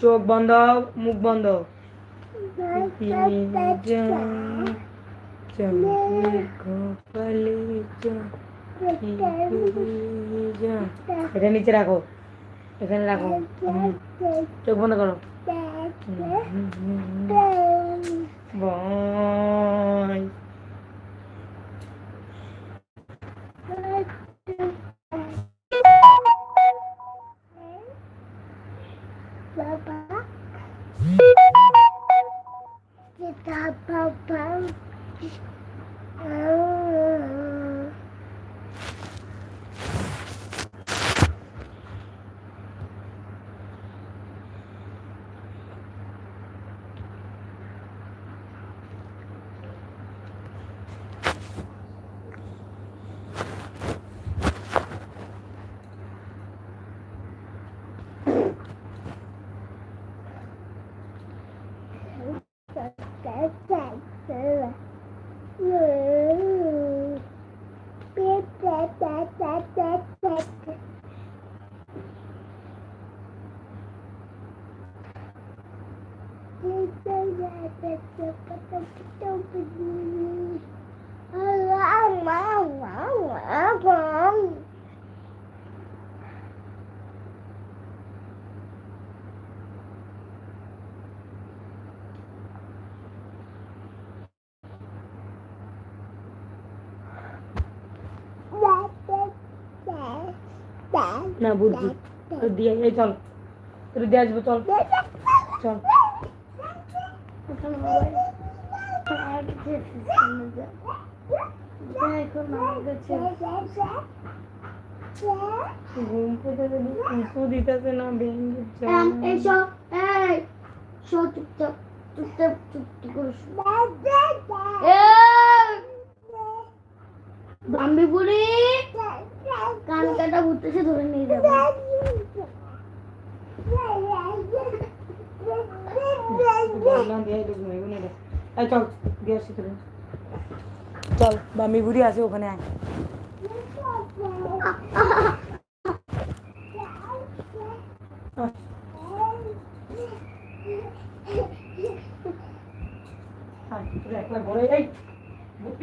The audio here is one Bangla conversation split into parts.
চোখ বন্ধ মুখ বন্ধ। এটা নিচে রাখো এখানে রাখো। চোখ বন্ধ করো। বয় না বুঝছি তোর দিয়ে এই চল তোর দিয়ে আসব চল চল ঘুম থেকে যদি উঁচু দিতেছে না ভেঙে এইসব এই শো চুপচাপ চুপচাপ চুপটি করে বাম্বি বুড়ি কান কাটা ঘুরতেছে ধরে নিয়ে যাবে। এই চল দিয়ে আসি তোরে। চল, বামি বুড়ি আছে, ওখানে আয়। একলা ঘরে এই,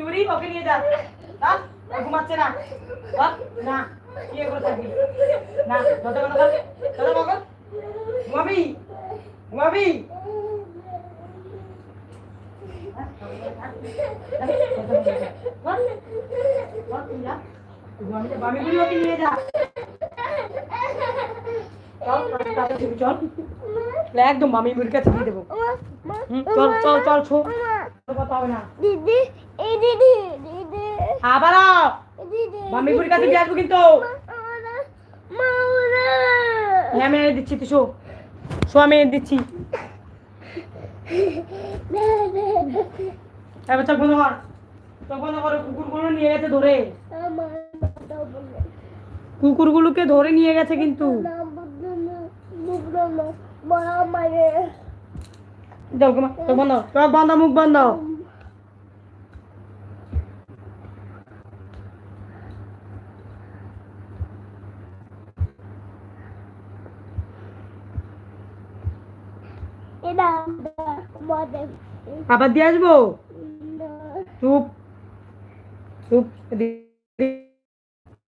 বুড়ি ওকে নিয়ে যা। ঘুমাচ্ছে না। না থাকবি? না বন্ধ কর। ঘুমাবি ঘুমাবি বামি বুড়ি ওকে নিয়ে যা চল তাড়াতাড়ি ছবি চল একদম মামি কাছে দিয়ে দেবো। চল চল চল ছো। কথা হবে না। দিদি এই দিদি দিদি। আবার আও। দিদি মামি বুড়ির কাছে দিয়ে আসব কিন্তু। হ্যাঁ আমি এনে দিচ্ছি তুই শো। শো আমি এনে দিচ্ছি। এবার চোখ বন্ধ কর চোখ বন্ধ করো কুকুরগুলো নিয়ে গেছে ধরে। কুকুরগুলোকে ধরে নিয়ে গেছে কিন্তু। চোখ চোখ বন্ধ মুখ বন্ধ। আবার দিয়ে আসব? চুপ। চুপ।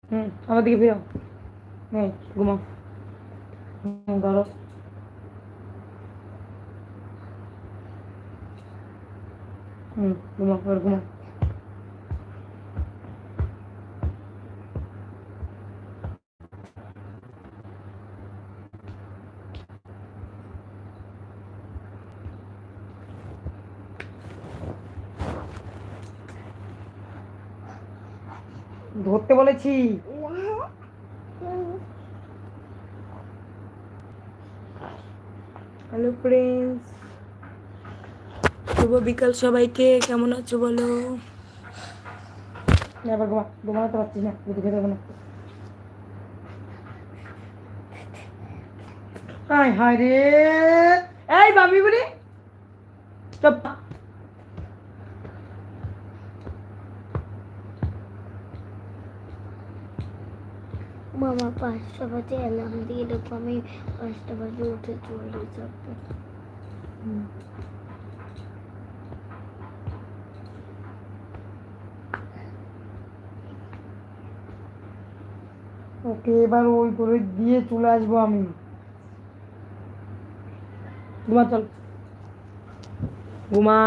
হুম আমার দিকে ফিরো হ্যাঁ হুম ধরো। হুম ঘুমো এবার ধরতে বলেছি। হ্যালো ফ্রেন্ডস শুভ বিকাল সবাইকে। কেমন আছো বলো? না, এবার ঘুমা ঘুমাতে পারছি না যদি খেতে না। হায় হায় রে। এই বাবি বুড়ি। মামা পাঁচটা বাজে অ্যালার্ম দিয়ে দেখো আমি পাঁচটা বাজে উঠে চলে যাব ওকে এবার ওই করে দিয়ে চলে আসব আমি। ঘুমা চল। ঘুমা।